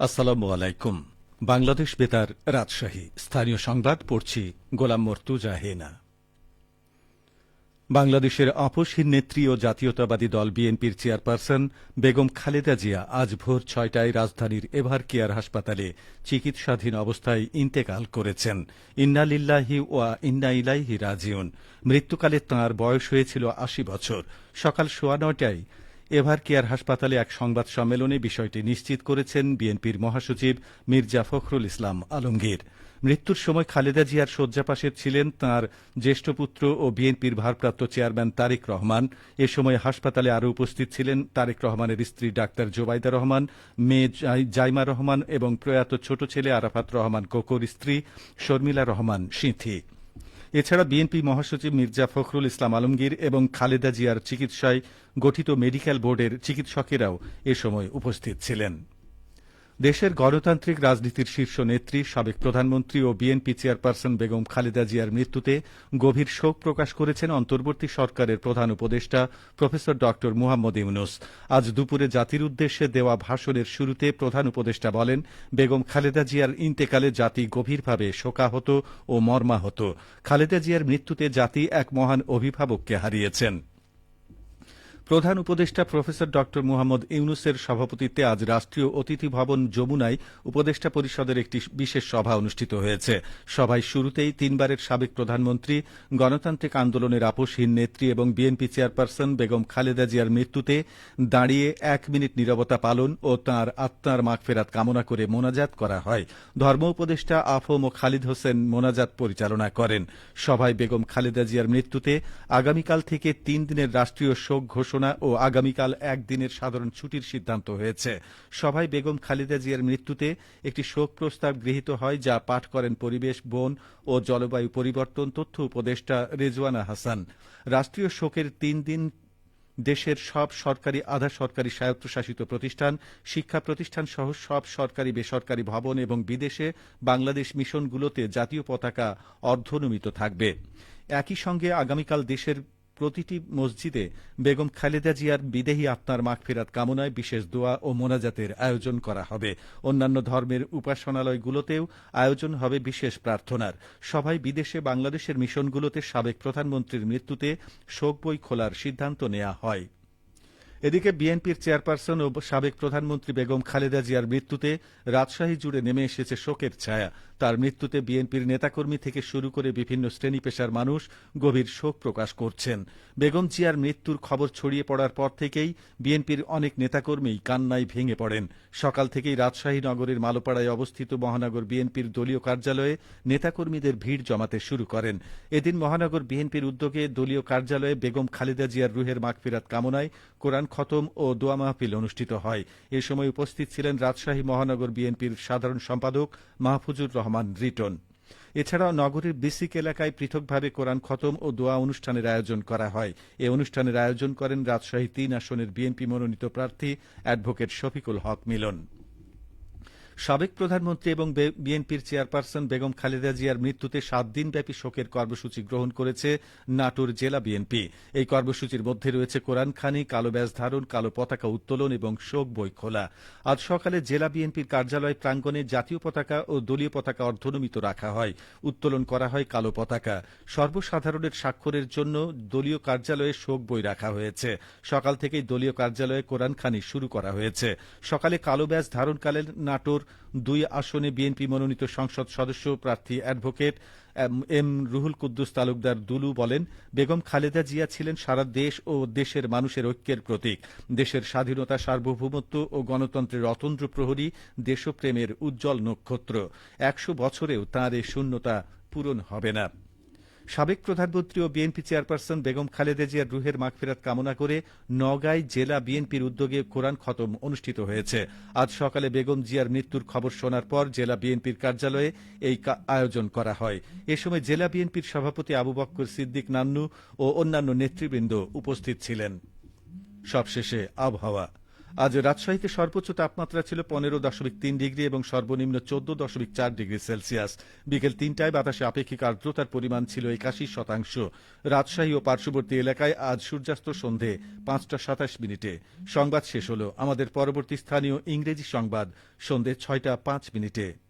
আসসালামু আলাইকুম। বাংলাদেশ বেতার রাজশাহী। স্থানীয় সংবাদ পড়ছি গোলাম মর্তুজা হেনা। বাংলাদেশের অপসীর নেত্রী ও জাতীয়তাবাদী দল বিএনপির চেয়ারপারসন বেগম খালেদা জিয়া আজ ভোর ছয়টায় রাজধানীর এভার কেয়ার হাসপাতালে চিকিৎসাধীন অবস্থায় ইন্তেকাল করেছেন। ইন্নালিল্লাহি ওয়া ইন্না ইলাইহি রাজিউন। মৃত্যুকালে তাঁর বয়স হয়েছিল আশি বছর। সকাল সোয়া নয়টায় এভার কেয়ার হাসপাতালে এক সংবাদ সম্মেলনে বিষয়টি নিশ্চিত করেছেন বিএনপির মহাসচিব মির্জা ফখরুল ইসলাম আলমগীর। মৃত্যুর সময় খালেদা জিয়ার শয্যাপাশে ছিলেন তাঁর জ্যেষ্ঠ পুত্র ও বিএনপির ভারপ্রাপ্ত চেয়ারম্যান তারেক রহমান। এ সময় হাসপাতালে আরও উপস্থিত ছিলেন তারেক রহমানের স্ত্রী ডাক্তার জোবাইদা রহমান, মেয়ে জাইমা রহমান এবং প্রয়াত ছোট ছেলে আরাফাত রহমান কোকোর স্ত্রী শর্মিলা রহমান সিঁথি এছাড়া বিএনপি মহাসচিব মির্জা ফখরুল ইসলাম আলমগীর এবং খালেদা জিয়ার চিকিৎসায় গঠিত মেডিকেল বোর্ডের চিকিৎসকেরাও এ সময় উপস্থিত ছিলেন। দেশের গণতান্ত্রিক রাজনীতির শীর্ষ নেত্রী, সাবেক প্রধানমন্ত্রী ও বিএনপি চেয়ারপারসন বেগম খালেদা জিয়ার মৃত্যুতে গভীর শোক প্রকাশ করেছেন অন্তর্বর্তী সরকারের প্রধান উপদেষ্টা প্রফেসর ড মুহাম্মদ ইউনুস। আজ দুপুরে জাতির উদ্দেশ্যে দেওয়া ভাষণের শুরুতে প্রধান উপদেষ্টা বলেন, বেগম খালেদা জিয়ার ইন্তেকালে জাতি গভীরভাবে শোকাহত ও মর্মাহত। খালেদা জিয়ার মৃত্যুতে জাতি এক মহান অভিভাবককে হারিয়েছেন। প্রধান উপদেষ্টা প্রফেসর ড. মুহাম্মদ ইউনুসের সভাপতিত্বে আজ রাষ্ট্রীয় অতিথি ভবন যমুনায় উপদেষ্টা পরিষদের একটি বিশেষ সভা অনুষ্ঠিত হয়েছে। সভায় শুরুতেই তিনবারের সাবেক প্রধানমন্ত্রী, গণতান্ত্রিক আন্দোলনের আপোষহীন নেত্রী এবং বিএনপি চেয়ারপারসন বেগম খালেদা জিয়ার মৃত্যুতে দাঁড়িয়ে এক মিনিট নীরবতা পালন ও তাঁর আত্মার মাগফেরাত কামনা করে মোনাজাত করা হয়। ধর্ম উপদেষ্টা আফম ও খালিদ হোসেন মোনাজাত পরিচালনা করেন। সভায় বেগম খালেদা জিয়ার মৃত্যুতে আগামীকাল থেকে তিন দিনের রাষ্ট্রীয় শোক ঘোষণা ও আগামীকাল একদিনের সাধারণ ছুটির সিদ্ধান্ত হয়েছে। সভায় বেগম খালেদা জিয়ার মৃত্যুতে একটি শোক প্রস্তাব গৃহীত হয়, যা পাঠ করেন পরিবেশ, বন ও জলবায়ু পরিবর্তন তথ্য উপদেষ্টা রেজওয়ানা হাসান। রাষ্ট্রীয় শোকের তিন দিন দেশের সব সরকারি, আধা সরকারি স্বায়ত্তশাসিত প্রতিষ্ঠান, শিক্ষা প্রতিষ্ঠান সহ সব সরকারি, বেসরকারি ভবন এবং বিদেশে বাংলাদেশ মিশনগুলোতে জাতীয় পতাকা অর্ধনমিত থাকবে। একই সঙ্গে আগামীকাল দেশের প্রতিটি মসজিদে বেগম খালেদা জিয়ার বিদেহী আত্মার মাগফিরাত কামনায় বিশেষ দোয়া ও মোনাজাতের আয়োজন করা হবে। অন্যান্য ধর্মের উপাসনালয়গুলোতেও আয়োজন হবে বিশেষ প্রার্থনার। সভায় বিদেশে বাংলাদেশের মিশনগুলোতে সাবেক প্রধানমন্ত্রীর মৃত্যুতে শোক বই খোলার সিদ্ধান্ত নেওয়া হয়। এদিকে বিএনপির চেয়ারপারসন ও সাবেক প্রধানমন্ত্রী বেগম খালেদা জিয়ার মৃত্যুতে রাজশাহী জুড়ে নেমে এসেছে শোকের ছায়া। তার মৃত্যুতে বিএনপির নেতাকর্মী থেকে শুরু করে বিভিন্ন শ্রেণি পেশার মানুষ গভীর শোক প্রকাশ করছেন। বেগম জিয়ার মৃত্যুর খবর ছড়িয়ে পড়ার পর থেকেই বিএনপির অনেক নেতাকর্মী কান্নায় ভেঙে পড়েন। সকাল থেকেই রাজশাহী নগরের মালোপাড়ায় অবস্থিত মহানগর বিএনপির দলীয় কার্যালয়ে নেতাকর্মীদের ভিড় জমাতে শুরু করেন। এদিন মহানগর বিএনপির উদ্যোগে দলীয় কার্যালয়ে বেগম খালেদা জিয়ার রুহের মাগফিরাত কামনায় কোরআন খতম ও দোয়া মাহফিল অনুষ্ঠিত হয়। এ সময় উপস্থিত ছিলেন রাজশাহী মহানগর বিএনপির সাধারণ সম্পাদক মাহফুজুর রহমান রিটন। এছাড়াও নগরীর বিসিক এলাকায় পৃথকভাবে কোরআন খতম ও দোয়া অনুষ্ঠানের আয়োজন করা হয়। এ অনুষ্ঠানের আয়োজন করেন রাজশাহী তিন আসনের বিএনপি মনোনীত প্রার্থী অ্যাডভোকেট শফিকুল হক মিলন। সাবেক প্রধানমন্ত্রী এবং বিএনপির চেয়ারপারসন বেগম খালেদা জিয়ার মৃত্যুতে সাত দিনব্যাপী শোকের কর্মসূচি গ্রহণ করেছে নাটোর জেলা বিএনপি। এই কর্মসূচির মধ্যে রয়েছে কোরআন খানি, কালো ব্যাজ ধারণ, কালো পতাকা উত্তোলন এবং শোক বই খোলা। আজ সকালে জেলা বিএনপির কার্যালয় প্রাঙ্গণে জাতীয় পতাকা ও দলীয় পতাকা অর্ধনমিত রাখা হয়। উত্তোলন করা হয় কালো পতাকা। সর্বসাধারণের স্বাক্ষরের জন্য দলীয় কার্যালয়ে শোক বই রাখা হয়েছে। সকাল থেকেই দলীয় কার্যালয়ে কোরআন খানি শুরু করা হয়েছে। সকালে কালো ব্যাজ ধারণকালে নাটোর দুই আসনে বিএনপি মনোনীত সংসদ সদস্য প্রার্থী অ্যাডভোকেট এম রুহুল কুদ্দুস তালুকদার দুলু বলেন, বেগম খালেদা জিয়া ছিলেন সারা দেশ ও দেশের মানুষের ঐক্যের প্রতীক। দেশের স্বাধীনতা সার্বভৌমত্ব ও গণতন্ত্রের অতন্ত্র প্রহরী, দেশপ্রেমের উজ্জ্বল নক্ষত্র। একশো বছরেও তাঁর এই শূন্যতা পূরণ হবে না। সাবেক প্রধানমন্ত্রী ও বিএনপি চেয়ারপারসন বেগম খালেদা জিয়ার রুহের মাগফিরাত কামনা করে নগাঁয় জেলা বিএনপির উদ্যোগে কোরআন খতম অনুষ্ঠিত হয়েছে। আজ সকালে বেগম জিয়ার মৃত্যুর খবর শোনার পর জেলা বিএনপির কার্যালয়ে এই আয়োজন করা হয়। এ সময় জেলা বিএনপির সভাপতি আবু বক্কর সিদ্দিক নান্নু ও অন্যান্য নেতৃবৃন্দ উপস্থিত ছিলেন। সবশেষে আবহাওয়া। আজ রাজশাহীতে সর্বোচ্চ তাপমাত্রা ছিল পনেরো দশমিক তিন ডিগ্রি এবং সর্বনিম্ন চোদ্দ দশমিক চার ডিগ্রি সেলসিয়াস। বিকেল তিনটায় বাতাসে আপেক্ষিক আর্দ্রতার পরিমাণ ছিল একাশি শতাংশ। রাজশাহী ও পার্শ্ববর্তী এলাকায় আজ সূর্যাস্ত সন্ধে পাঁচটা সাতাশ মিনিটে। সংবাদ শেষ হল। আমাদের পরবর্তী স্থানীয় ইংরেজি সংবাদ সন্ধে ছয়টা পাঁচ মিনিটে।